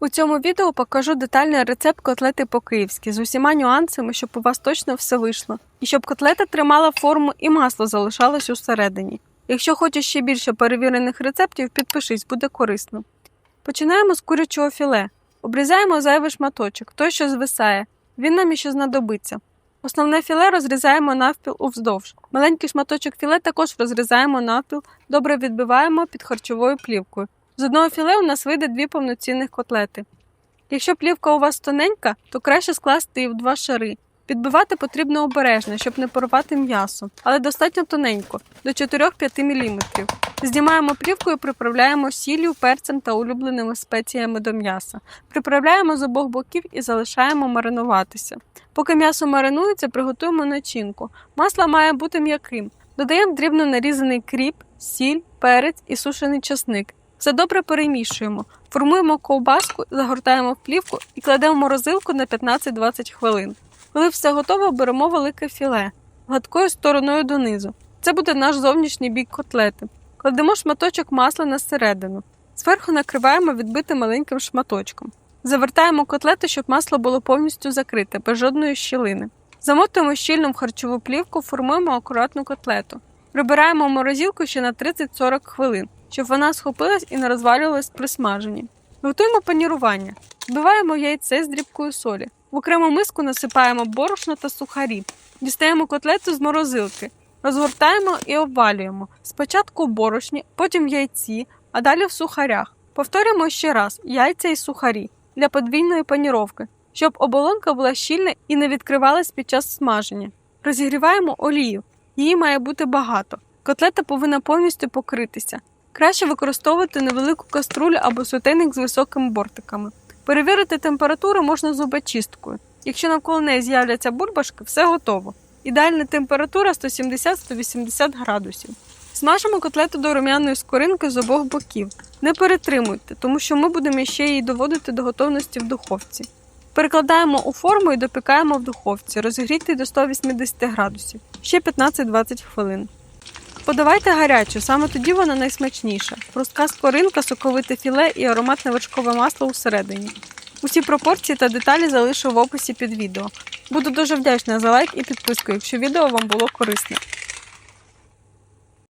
У цьому відео покажу детальний рецепт котлети по-київськи з усіма нюансами, щоб у вас точно все вийшло. І щоб котлета тримала форму і масло залишалось усередині. Якщо хочеш ще більше перевірених рецептів, підпишись, буде корисно. Починаємо з курячого філе. Обрізаємо зайвий шматочок, той, що звисає. Він нам іще знадобиться. Основне філе розрізаємо навпіл уздовж. Маленький шматочок філе також розрізаємо навпіл, добре відбиваємо під харчовою плівкою. З одного філе у нас вийде дві повноцінних котлети. Якщо плівка у вас тоненька, то краще скласти її в два шари. Підбивати потрібно обережно, щоб не порвати м'ясо, але достатньо тоненько, до 4-5 мм. Знімаємо плівку і приправляємо сіллю, перцем та улюбленими спеціями до м'яса. Приправляємо з обох боків і залишаємо маринуватися. Поки м'ясо маринується, приготуємо начинку. Масло має бути м'яким. Додаємо дрібно нарізаний кріп, сіль, перець і сушений часник. Все добре перемішуємо. Формуємо ковбаску, загортаємо в плівку і кладемо в морозилку на 15-20 хвилин. Коли все готово, беремо велике філе гладкою стороною донизу. Це буде наш зовнішній бік котлети. Кладемо шматочок масла на середину. Зверху накриваємо відбитим маленьким шматочком. Завертаємо котлети, щоб масло було повністю закрите, без жодної щілини. Замотуємо щільно в харчову плівку, формуємо акуратну котлету. Прибираємо в морозилку ще на 30-40 хвилин, щоб вона схопилась і не розвалювалась при смаженні. Готуємо панірування. Вбиваємо яйце з дрібкою солі. В окрему миску насипаємо борошно та сухарі. Дістаємо котлету з морозилки, розгортаємо і обвалюємо. Спочатку в борошні, потім в яйці, а далі в сухарях. Повторюємо ще раз яйця і сухарі для подвійної паніровки, щоб оболонка була щільна і не відкривалась під час смаження. Розігріваємо олію. Її має бути багато. Котлета повинна повністю покритися. Краще використовувати невелику каструлю або сотейник з високими бортиками. Перевірити температуру можна зубочисткою. Якщо навколо неї з'являться бульбашки, все готово. Ідеальна температура 170-180 градусів. Смажимо котлету до рум'яної скоринки з обох боків. Не перетримуйте, тому що ми будемо ще її доводити до готовності в духовці. Перекладаємо у форму і допікаємо в духовці, розігрітий до 180 градусів, ще 15-20 хвилин. Подавайте гарячу, саме тоді вона найсмачніша. Хрустка скоринка, соковите філе і ароматне вершкове масло усередині. Усі пропорції та деталі залишу в описі під відео. Буду дуже вдячна за лайк і підписку, якщо відео вам було корисне.